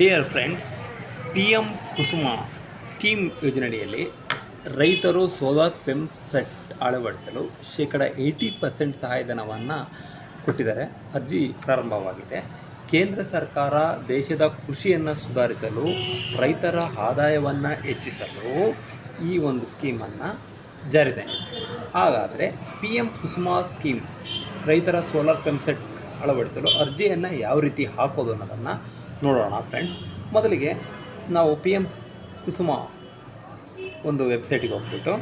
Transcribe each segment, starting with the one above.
Dear friends P M Kusum scheme ಯೋಜನೆಯಡಿಯಲ್ಲಿ ರೈತರು solar pump set ಅಳವಡಿಸಲು ಶೇಕಡ ಏಯ್ಟಿ ಪರ್ಸೆಂಟ್ ಸಹಾಯಧನವನ್ನು ಕೊಟ್ಟಿದ್ದಾರೆ. ಅರ್ಜಿ ಪ್ರಾರಂಭವಾಗಿದೆ. ಕೇಂದ್ರ ಸರ್ಕಾರ ದೇಶದ ಕೃಷಿಯನ್ನು ಸುಧಾರಿಸಲು, ರೈತರ ಆದಾಯವನ್ನು ಹೆಚ್ಚಿಸಲು ಈ ಒಂದು ಸ್ಕೀಮನ್ನು ಜಾರಿದೆ. ಹಾಗಾದರೆ ಪಿ ಎಂ ಕುಸುಮ ಸ್ಕೀಮ್ ರೈತರ ಸೋಲಾರ್ ಪಂಪ್ ಸೆಟ್ ಅಳವಡಿಸಲು ಅರ್ಜಿಯನ್ನು ಯಾವ ರೀತಿ ಹಾಕೋದು ಅನ್ನೋದನ್ನು ನೋಡೋಣ ಫ್ರೆಂಡ್ಸ್ ಮೊದಲಿಗೆ ನಾವು ಪಿ ಎಂ ಕುಸುಮ ಒಂದು ವೆಬ್ಸೈಟಿಗೆ ಹೋಗ್ಬಿಟ್ಟು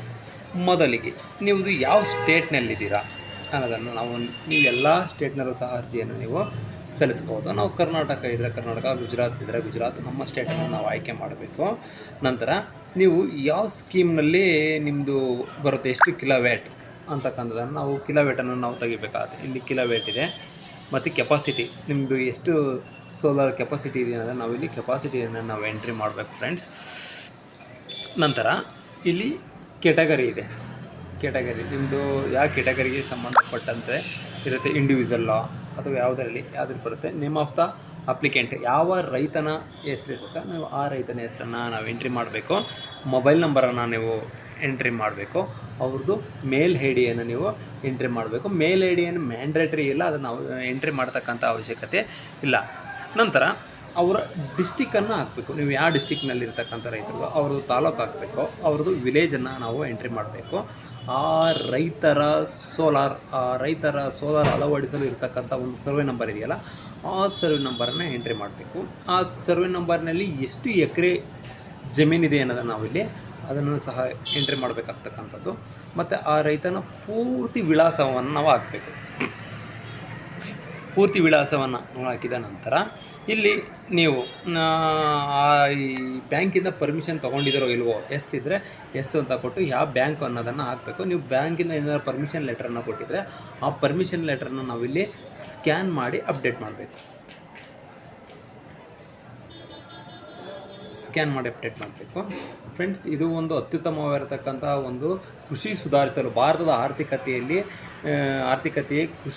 ಮೊದಲಿಗೆ ನೀವು ಯಾವ ಸ್ಟೇಟ್ನಲ್ಲಿದ್ದೀರಾ ಅನ್ನೋದನ್ನು ನಾವು ನೀವು ಎಲ್ಲ ಸ್ಟೇಟ್ನಲ್ಲೂ ಸಹ ಅರ್ಜಿಯನ್ನು ನೀವು ಸಲ್ಲಿಸ್ಬೋದು ನಾವು ಕರ್ನಾಟಕ ಇದ್ದರೆ ಕರ್ನಾಟಕ, ಗುಜರಾತ್ ಇದ್ದರೆ ಗುಜರಾತ್ ನಮ್ಮ ಸ್ಟೇಟನ್ನು ನಾವು ಆಯ್ಕೆ ಮಾಡಬೇಕು. ನಂತರ ನೀವು ಯಾವ ಸ್ಕೀಮ್ನಲ್ಲಿ ನಿಮ್ಮದು ಬರುತ್ತೆ, ಎಷ್ಟು ಕಿಲೋ ವ್ಯಾಟ್ ಅಂತಕ್ಕಂಥದ್ದನ್ನು ನಾವು ಕಿಲೋವ್ಯಾಟನ್ನು ನಾವು ತೆಗಿಬೇಕಾಗುತ್ತೆ ಇಲ್ಲಿ ಕಿಲೋ ವ್ಯಾಟ್ ಇದೆ. ಮತ್ತು ಕೆಪಾಸಿಟಿ ನಿಮ್ಮದು ಎಷ್ಟು ಸೋಲಾರ್ ಕೆಪಾಸಿಟಿ ಇದೆ ಅಂದರೆ ನಾವು ಇಲ್ಲಿ ಕೆಪಾಸಿಟಿಯನ್ನು ನಾವು ಎಂಟ್ರಿ ಮಾಡಬೇಕು ಫ್ರೆಂಡ್ಸ್ ನಂತರ ಇಲ್ಲಿ ಕೆಟಗರಿ ಇದೆ. ಕೆಟಗರಿ ನಿಮ್ಮದು ಯಾವ ಕೆಟಗರಿಗೆ ಸಂಬಂಧಪಟ್ಟಂತೆ ಇರುತ್ತೆ ಇಂಡಿವಿಜುವಲ್ಲೋ ಅಥವಾ ಯಾವುದರಲ್ಲಿ ಯಾವುದಕ್ಕೆ ಬರುತ್ತೆ? ನೇಮ್ ಆಫ್ ದ ಅಪ್ಲಿಕೆಂಟ್ ಯಾವ ರೈತನ ಹೆಸರಿರುತ್ತೋ? ನೀವು ಆ ರೈತನ ಹೆಸರನ್ನು ನಾವು ಎಂಟ್ರಿ ಮಾಡಬೇಕು. ಮೊಬೈಲ್ ನಂಬರನ್ನು ನೀವು ಎಂಟ್ರಿ ಮಾಡಬೇಕು. ಅವ್ರದ್ದು ಮೇಲ್ ಐ ಡಿಯನ್ನು ನೀವು ಎಂಟ್ರಿ ಮಾಡಬೇಕು. ಮೇಲ್ ಐ ಡಿಯನ್ನು ಮ್ಯಾಂಡ್ರೇಟ್ರಿ ಇಲ್ಲ, ಅದನ್ನು ನಾವು ಎಂಟ್ರಿ ಮಾಡ್ತಕ್ಕಂಥ ಅವಶ್ಯಕತೆ ಇಲ್ಲ. ನಂತರ ಅವರ ಡಿಸ್ಟಿಕ್ಕನ್ನು ಹಾಕಬೇಕು. ನೀವು ಯಾವ ಡಿಸ್ಟಿಕ್ನಲ್ಲಿ ಇರ್ತಕ್ಕಂಥ ರೈತರು, ಅವ್ರದ್ದು ತಾಲೂಕು ಹಾಕಬೇಕು. ಅವ್ರದ್ದು ವಿಲೇಜನ್ನು ನಾವು ಎಂಟ್ರಿ ಮಾಡಬೇಕು. ಆ ರೈತರ ಸೋಲಾರ್ ಆ ರೈತರ ಸೋಲಾರ್ ಅಳವಡಿಸಲು ಇರ್ತಕ್ಕಂಥ ಒಂದು ಸರ್ವೆ ನಂಬರ್ ಇದೆಯಲ್ಲ, ಆ ಸರ್ವೆ ನಂಬರನ್ನು ಎಂಟ್ರಿ ಮಾಡಬೇಕು. ಆ ಸರ್ವೆ ನಂಬರ್ನಲ್ಲಿ ಎಷ್ಟು ಎಕರೆ ಜಮೀನಿದೆ ಅನ್ನೋದನ್ನು ನಾವಿಲ್ಲಿ ಅದನ್ನು ಸಹ ಎಂಟ್ರಿ ಮಾಡಬೇಕಾಗ್ತಕ್ಕಂಥದ್ದು. ಮತ್ತು ಆ ರೈತನ ಪೂರ್ತಿ ವಿಳಾಸವನ್ನು ನಾವು ಹಾಕಬೇಕು. ಪೂರ್ತಿ ವಿಳಾಸವನ್ನು ಹಾಕಿದ ನಂತರ ಇಲ್ಲಿ ನೀವು ಈ ಬ್ಯಾಂಕಿಂದ ಪರ್ಮಿಷನ್ ತೊಗೊಂಡಿದ್ದೀರೋ ಇಲ್ವೋ ಎಸ್ ಇದ್ದರೆ ಎಸ್ ಅಂತ ಕೊಟ್ಟು ಯಾವ ಬ್ಯಾಂಕ್ ಅನ್ನೋದನ್ನು ಹಾಕಬೇಕು. ನೀವು ಬ್ಯಾಂಕಿಂದ ಏನಾದ್ರು ಪರ್ಮಿಷನ್ ಲೆಟ್ರನ್ನು ಕೊಟ್ಟಿದ್ದರೆ ಆ ಪರ್ಮಿಷನ್ ಲೆಟ್ರನ್ನು ನಾವಿಲ್ಲಿ ಸ್ಕ್ಯಾನ್ ಮಾಡಿ ಅಪ್ಡೇಟ್ ಮಾಡಬೇಕು. ಸ್ಕ್ಯಾನ್ ಮಾಡಿ ಅಪ್ಡೇಟ್ ಮಾಡಬೇಕು. ಫ್ರೆಂಡ್ಸ್ ಇದು ಒಂದು ಅತ್ಯುತ್ತಮವಾಗಿರತಕ್ಕಂಥ ಒಂದು ಕೃಷಿ ಸುಧಾರಿಸಲು ಭಾರತದ ಆರ್ಥಿಕತೆಯಲ್ಲಿ ಆರ್ಥಿಕತೆಯೇ ಕೃಷಿ